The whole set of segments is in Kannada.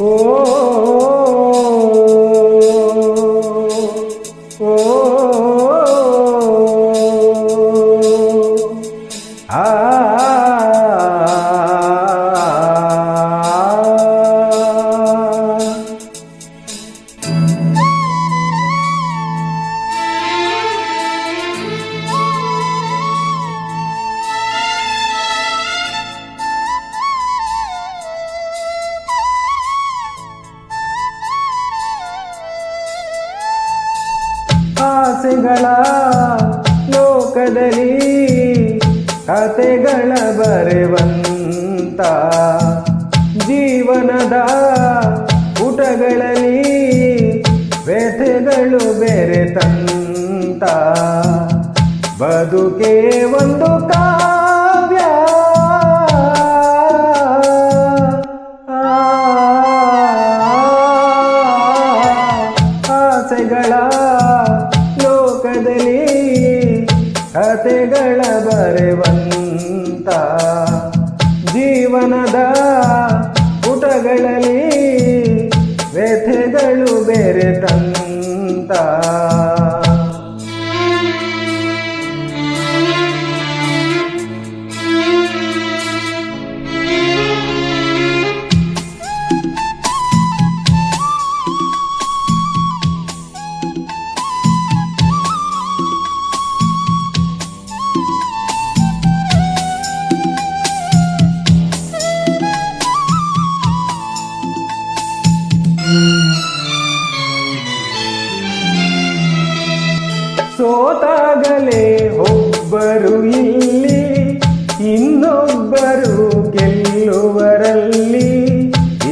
oh. ಆಸೆಗಳ ಲೋಕದಲ್ಲಿ ಕತೆಗಳ ಬರೆವಂತ ಜೀವನದ ಪುಟಗಳಲ್ಲಿ ವ್ಯಥೆಗಳು ಬೆರೆತಂತ. ಬದುಕೆ ಒಂದು ಕಾವ್ಯ. ಆಸೆಗಳ ಲೋಕದಲ್ಲಿ ಕತೆಗಳ ಬರೆವಂತ ಜೀವನದ ಸೋತಾಗಲೇ ಒಬ್ಬರು ಇಲ್ಲಿ ಇನ್ನೊಬ್ಬರು ಗೆಲ್ಲುವರಲ್ಲಿ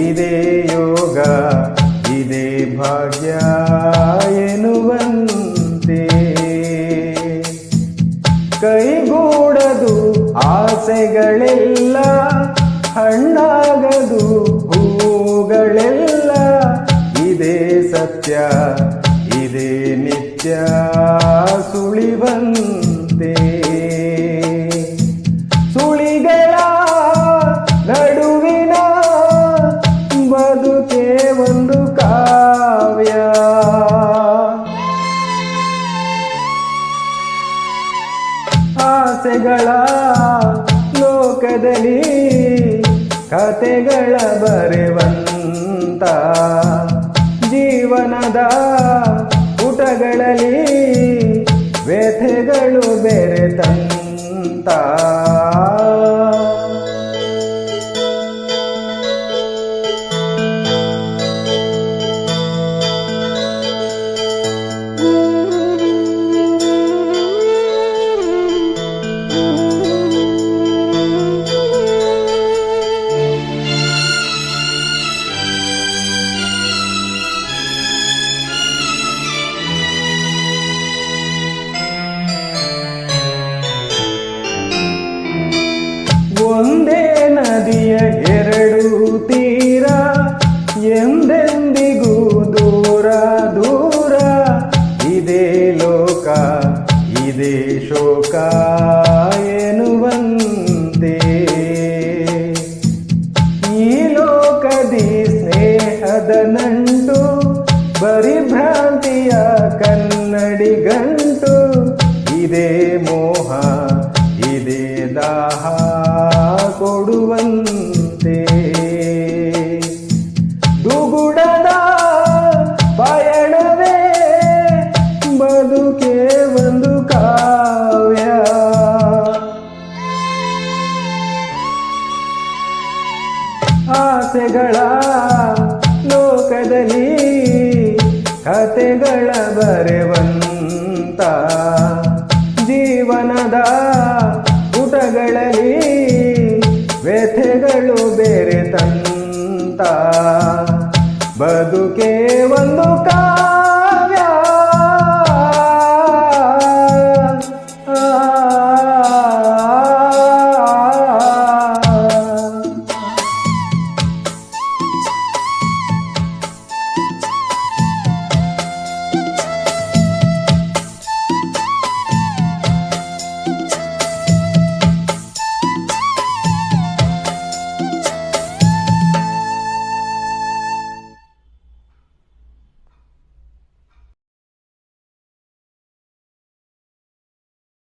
ಇದೇ ಯೋಗ ಇದೇ ಭಾಗ್ಯ. ಸುಳಿವಂತೆ ಸುಳಿಗಳ ನಡುವಿನ ಬದುಕೆ ಒಂದು ಕಾವ್ಯ. ಆಸೆಗಳ ಲೋಕದಲ್ಲಿ ಕತೆಗಳ ಬರೆವಂತ ಜೀವನದ ಪುಟಗಳಲ್ಲಿ ಬೆರೆತಂತ ತೀರ ಎಂದೆಂದಿಗೂ ದೂರ ದೂರ? ಇದೇ ಲೋಕ, ಇದೇ ಶೋಕ ಎನ್ನುವಂತೆ. ಈ ಲೋಕದಿ ಸ್ನೇಹದ ನಂಟು ಬರಿ ಭ್ರಾಂತಿಯ ಕಥೆಗಳ ಲೋಕದಲ್ಲಿ ಕಥೆಗಳ ಬರೆವಂತ ಜೀವನದ ಪುಟಗಳಲ್ಲಿ ವ್ಯಥೆಗಳು ಬೇರೆ ತಂತ. ಬದುಕು